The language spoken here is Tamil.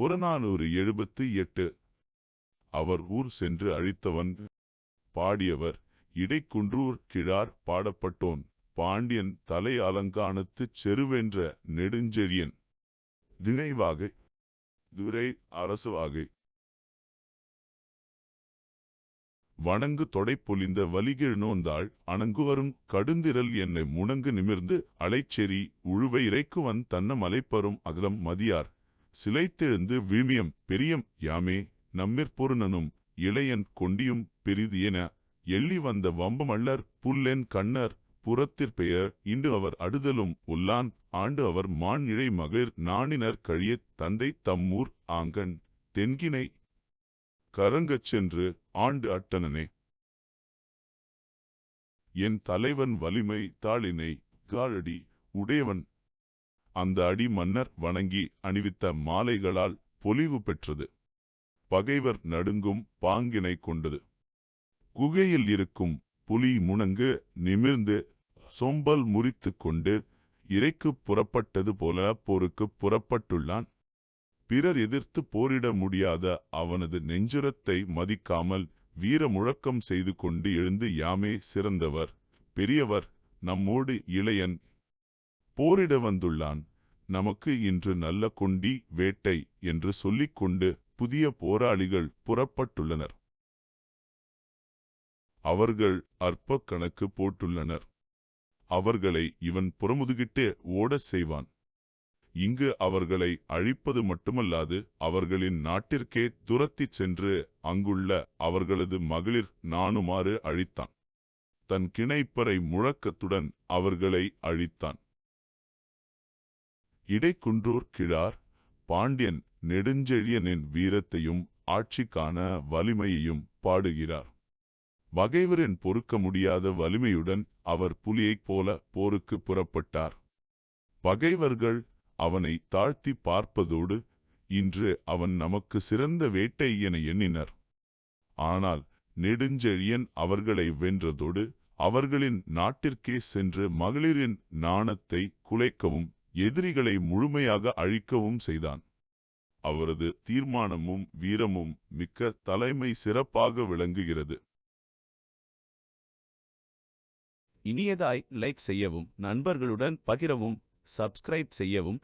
புறநானூறு எழுபத்து எட்டு. அவர் ஊர் சென்று அழித்தவன் பாடியவர் இடைக்குன்றூர் கிழார் பாடப்பட்டோன் பாண்டியன் தலை அலங்கானத்துச் செருவென்ற நெடுஞ்செழியன். திணைவாகை துரை அரசுவாகை. வணங்கு தொடை பொலிந்த வலிகிழ் நோந்தாள் அணங்குவரும் கடுந்திரல் என்னை முணங்கு நிமிர்ந்து அலைச்செறி உழுவை இறைக்குவன் தன்ன மலைப்பரும் அகலம் மதியார். சிலைத்தெழுந்து வீமியம் பெரியம் யாமே நம்மிற்பொருணனும் இளையன் கொண்டியும் பெரிது என எள்ளி வந்த வம்பமல்லர் புல்லென் கண்ணர் புறத்திற்பெயர் இன்று அவர் அடுதலும் உள்ளான் ஆண்டு அவர் மான் இழை மகளிர் நாணினர் கழியத் தந்தை தம்மூர் ஆங்கன் தென்கினை கரங்கச் சென்று ஆண்டு அட்டனனே என் தலைவன் வலிமை தாளினை காலடி உடையவன் அந்த அடி மன்னர் வணங்கி அணிவித்த மாலைகளால் பொலிவு பெற்றது. பகைவர் நடுங்கும் பாங்கினை கொண்டது. குகையில் இருக்கும் புலி முணங்கு நிமிர்ந்து சொம்பல் முறித்து கொண்டு இறைக்குப் புறப்பட்டது போல போருக்குப் புறப்பட்டுள்ளான். பிறர் எதிர்த்து போரிட முடியாத அவனது நெஞ்சுரத்தை மதிக்காமல் வீர முழக்கம் செய்து கொண்டு எழுந்து யாமே சிறந்தவர். பெரியவர் நம்மோடு இளையன் போரிட வந்துள்ளான். நமக்கு இன்று நல்ல கொண்டி வேட்டை என்று சொல்லிக்கொண்டு புதிய போராளிகள் புறப்பட்டுள்ளனர். அவர்கள் அற்ப கணக்கு போட்டுள்ளனர். அவர்களை இவன் புறமுதுகிட்டு ஓடச் செய்வான். இங்கு அவர்களை அழிப்பது மட்டுமல்லாது அவர்களின் நாட்டிற்கே துரத்திச் சென்று அங்குள்ள அவர்களது மகளிர் நாணுமாறு அழித்தான். தன் கிணைப்பறை முழக்கத்துடன் அவர்களை அழித்தான். இடைக்குன்றூர் கிழார் பாண்டியன் நெடுஞ்செழியனின் வீரத்தையும் ஆட்சிக்கான வலிமையையும் பாடுகிறார். பகைவரின் பொறுக்க முடியாத வலிமையுடன் அவர் புலியைப் போல போருக்கு புறப்பட்டார். பகைவர்கள் அவனை தாழ்த்தி பார்ப்பதோடு இன்று அவன் நமக்கு சிறந்த வேட்டை என எண்ணினர். ஆனால் நெடுஞ்செழியன் அவர்களை வென்றதோடு அவர்களின் நாட்டிற்கே சென்று மகளிரின் நாணத்தை குலைக்கவும் எதிரிகளை முழுமையாக அழிக்கவும் செய்தான். அவரது தீர்மானமும் வீரமும் மிக்க தலைமை சிறப்பாக விளங்குகிறது. இனியதாய் லைக் செய்யவும் நண்பர்களுடன் பகிரவும் சப்ஸ்கிரைப் செய்யவும்.